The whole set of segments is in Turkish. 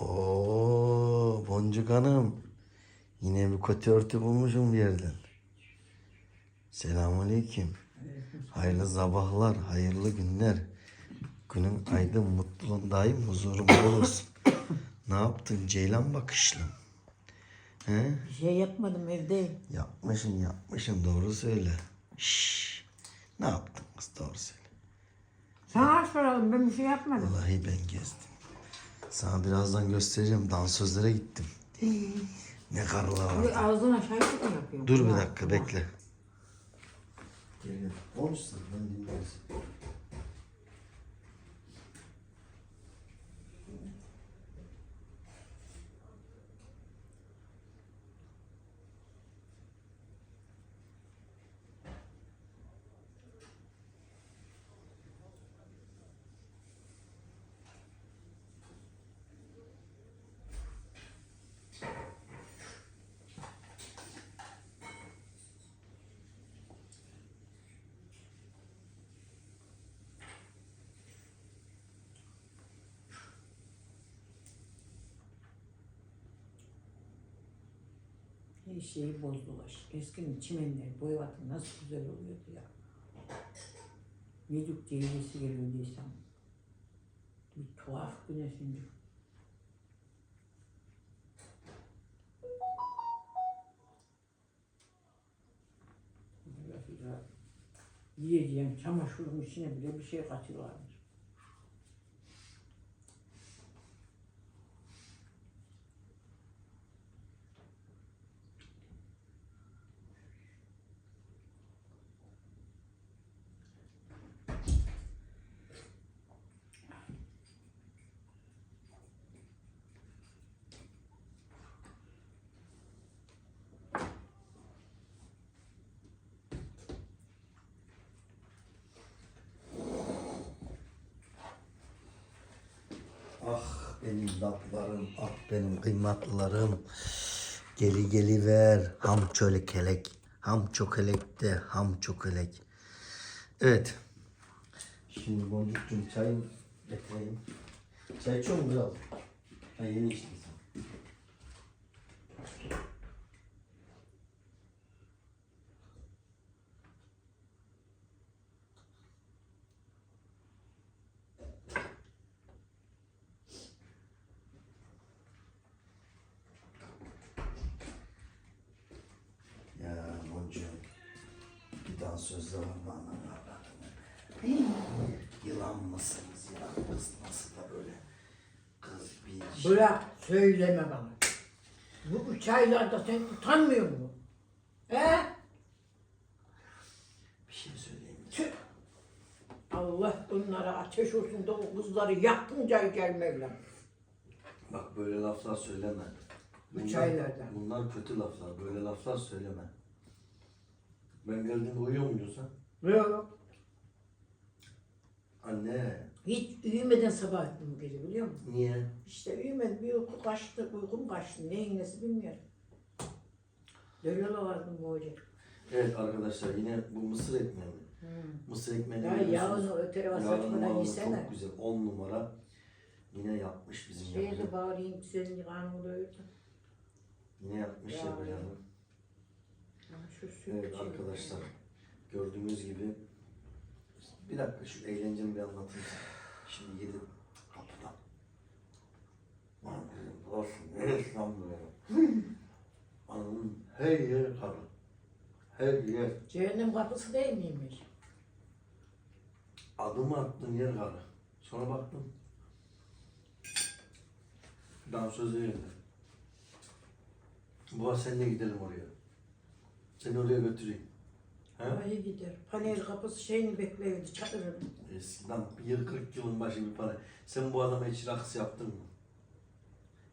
Oo, Boncuk Hanım. Yine bir kötü örtü bulmuşum bir yerden. Selamünaleyküm. Hayırlı sabahlar, hayırlı günler. Günün aydın, mutluluğun daim huzurun bol olsun. ne yaptın Ceylan bakışlım? He? Bir şey yapmadım evdeyim. Yapmışsın yapmışsın doğru söyle. Şşş. Ne yaptın kız doğru söyle. Sana soralım ben bir şey yapmadım. Vallahi ben gezdim. Sana birazdan göstereceğim. Dansözlere gittim. Ne karılar var. Bir ağzına şahitlik mi yapıyorum? Dur bir dakika bekle. Gel gel. Konuşsun ben dinleriz. Her şeyi bozdular. Eskinin çimenleri, boyavatı nasıl güzel oluyordu ya. Yedük ceylesi geliyor diysem. Bir tuhaf ya, Yiyeceğim çamaşırın içine bile bir şey katıyorlarmış. Ah benim tatlarım, ah benim kıymatlılarım. Geli geli ver, ham çölekelek, ham çokelekte, ham çokelek. Evet. Şimdi Boncukcuğum çayın getireyim. Çay içiyor musun biraz? Ha yeni içtin sen. Ya Boncuğum. Dansözde var bana. Yılan mısınız ya? Kız nasıl da böyle? Kız bir şey. Bırak söyleme bana. Bu üç aylarda sen utanmıyor musun? He? Bir şey söyleyeyim. mi? Tüh. Allah bunlara ateş olsun da o kızları yakınca gel Mevlam. Bak böyle laflar söyleme. Bu çaylardan. Bunlar kötü laflar. Böyle laflar söyleme. Ben geldiğimde uyuyor muydun sen? Yok. Anne. Hiç uyumadan sabah ettim bu gece biliyor musun? Niye? İşte uyumadım bir uyku kaçtı, uykum kaçtı. Neyin nesi bilmiyorum. Dönüyorlar vardım bu hoca. Evet arkadaşlar yine bu mısır ekmeği mi? Mısır ekmeğini Ya biliyorsunuz. yağını o tarafa Yağını yesene. Çok güzel. 10 numara. Yine yapmış bizim Şeye yapacak. de bağırayım senin kanını doyurdu. Yine yapmış Ya. yapacağını. Evet arkadaşlar gördüğünüz gibi bir dakika şu eğlencemi bir anlatayım. Şimdi yedim kapıda. Lan dedim burası neresi lan böyle? Anamın her yeri karı. Her yer. Cehennem kapısı değil miymiş? Adımı attığım yer karı. Sonra baktım. Dansöze yerine. Baba senle gidelim oraya. Seni oraya götüreyim. He? Ay gider. Panel kapısı şeyini bekliyordu çadırını. Eskiden bir 40 yılın başı bir para. Sen bu adama hiç raks yaptın mı?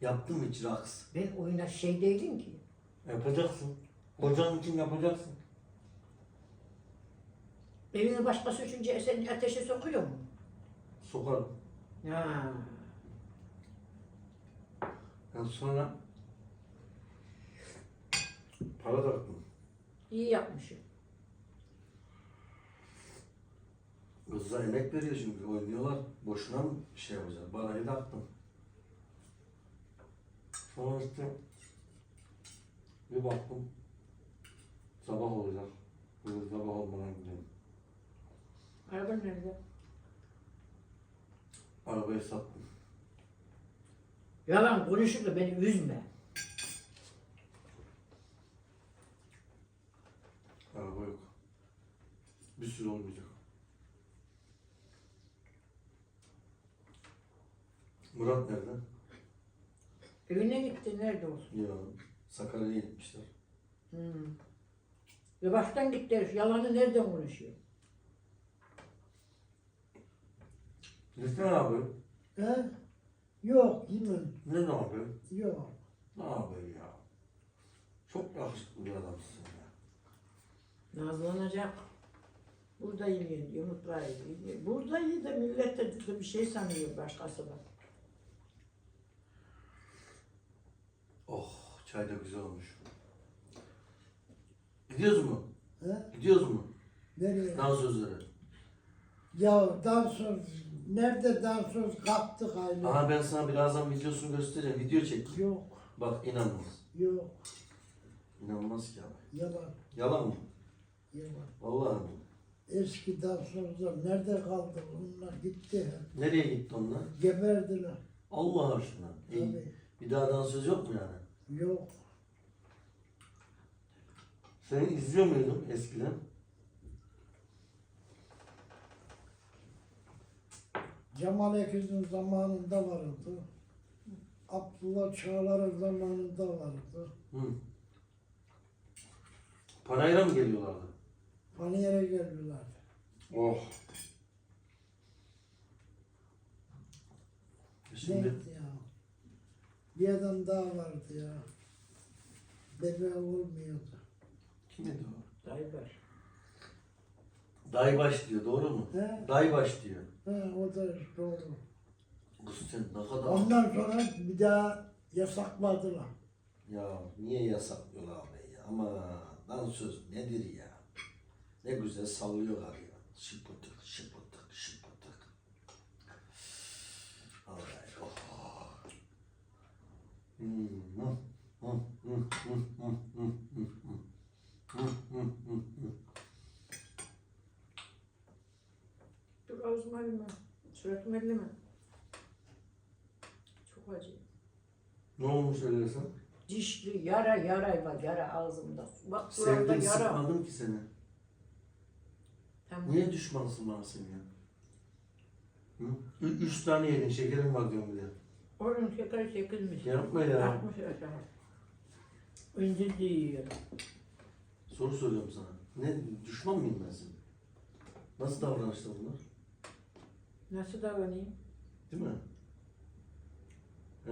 Yaptın mı hiç raks? Ben oyuna şey değilim ki. Yapacaksın. Kocan için yapacaksın. Evini başkası üçüncü sen ateşe sokuyor mu? Sokarım. Ha. Yani sonra para taktım. İyi yapmışım. Kızlar emek veriyor şimdi oynuyorlar. Boşuna mı şey yapacağız? Parayı taktım. Sonra işte bir baktım sabah olacak. Böyle sabah olmadan gidiyorum. Araba nerede? Arabayı sattım. Yalan konuşup da beni üzme. Araba yok. Bir sürü olmayacak. Murat nerede? Evine gitti nerede olsun? Ya Sakarya'ya gitmişler. Hmm. Ve baştan gitti herif. Yalanı nereden konuşuyor? Lütfen abi. He? Yok. Ne ne abi? Yok. Ne abi ya? Çok yakışıklı bir adamsın ya. Nazlanacak. Burada yiyin diyor, mutfağa yiyin. Burada yiyin de millet de bir şey sanıyor başkası da. Oh çay da güzel olmuş. Gidiyoruz mu? He? Gidiyoruz mu? Nereye? Dansözlere. Ya dansöz, nerede dansöz kaptık hala. Aha ben sana birazdan videosunu göstereceğim. Video çek. Yok, Bak inanmaz. yok. İnanmaz ki abi. Yalan, Yalan mı? yalan. Vallahi mi? Eski dansözler nerede kaldı? Onlar gitti. Nereye gitti onlar? Geberdiler. Allah aşkına. İyi. Tabii. Bir daha dansöz yok mu yani? Yok. Seni izliyor muydun eskiden? Cemal Ekiz'in zamanında vardı. Abdullah Çağlar'ın zamanında vardı. Hı. Parayla mı geliyorlardı? Paniyere geldiler. Oh. Şimdi Neydi ya? Bir adam daha vardı ya. Bebe olmuyordu. kimdi o? Dayıbar. Daybaş diyor doğru mu? He? Daybaş diyor. He, o da doğru. Kız sen ne kadar... Ondan sonra bir daha yasakladılar. Ya niye yasaklıyorlar abi ya? Ama dansöz nedir ya? Ne güzel sallıyorlar ya. Şıpıtık, şıpıtık, şıpıtık. Alright. Oh. Hmm. Dur ağzıma elime. Suratıma elleme. Çok acı. Ne olmuş öyle sen? Dişli yara yara var yara ağzımda. Bak Sevdim, buralarda yara. sıkmadım ki seni. Tamam. Niye düşmansın bana sen ya? Hı? Ü- üç tane yedin şekerim var diyorum bir de. Onun şeker çekilmiş. Yapma ya. Yapmış aşağı. İncir de yiyor. Soru soruyorum sana. Ne düşman mıyım ben senin? Nasıl davranışlar bunlar? Nasıl davranayım? Değil mi? He?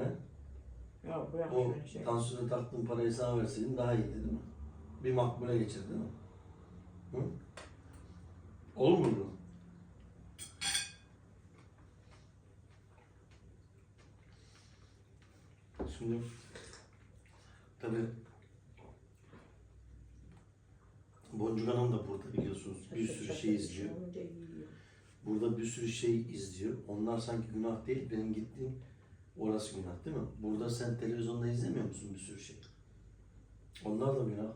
Ya bırak O şöyle şey. tansiyona taktığın parayı sana verseydin daha iyiydi değil mi? Bir makbule geçer değil mi? Hı? Olur mu? Şimdi tabii Boncuk Hanım da burada biliyorsunuz bir sürü şey izliyor. Burada bir sürü şey izliyor. Onlar sanki günah değil. Benim gittiğim orası günah değil mi? Burada sen televizyonda izlemiyor musun bir sürü şey? Onlar da günah.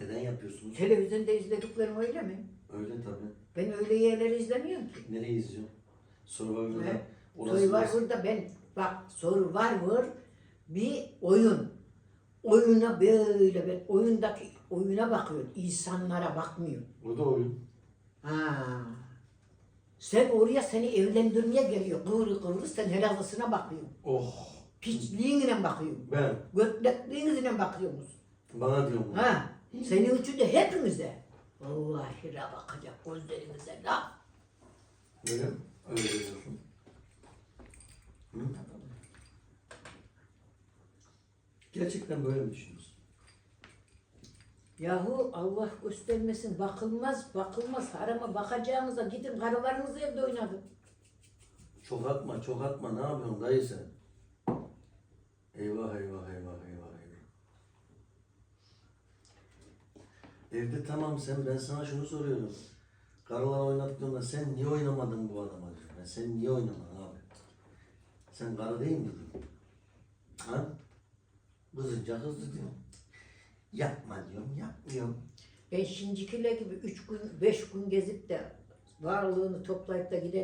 Neden yapıyorsunuz? Televizyonda izlediklerim öyle mi? Öyle tabii. Ben öyle yerleri izlemiyorum ki. Nereye izliyor? Survivor'da orası Survivor'da ben bak Survivor bir oyun. Oyuna böyle ben oyundaki oyuna bakıyorum. insanlara bakmıyorum. O da oyun. Ha. Sen oraya seni evlendirmeye geliyor. Kıvrı kıvrı sen helalısına bakıyorsun. Oh. Piçliğinle bakıyorsun. Ben. Götlekliğinizle bakıyorsunuz. Bana diyorum. bunu. Ha. Senin için de hepimize. Vallahi la bakacak gözlerinize la. Öyle mi? Öyle diyorsun. Hı? Gerçekten böyle mi düşünüyorsun? Yahu Allah göstermesin bakılmaz bakılmaz harama bakacağınıza gidin karılarınızı evde oynadın. Çok atma, çok atma. Ne yapıyorsun dayı sen? Eyvah, eyvah, eyvah, eyvah. Evde tamam sen, ben sana şunu soruyorum. Karılar oynattığında sen niye oynamadın bu adama diyorum. Ben sen niye oynamadın abi? Sen karı değil miydin? Ha? Kızınca hızlı diyorum. Yapma diyorum, yapmıyorum. Ben şimdikiler gibi üç gün, beş gün gezip de varlığını toplayıp da giden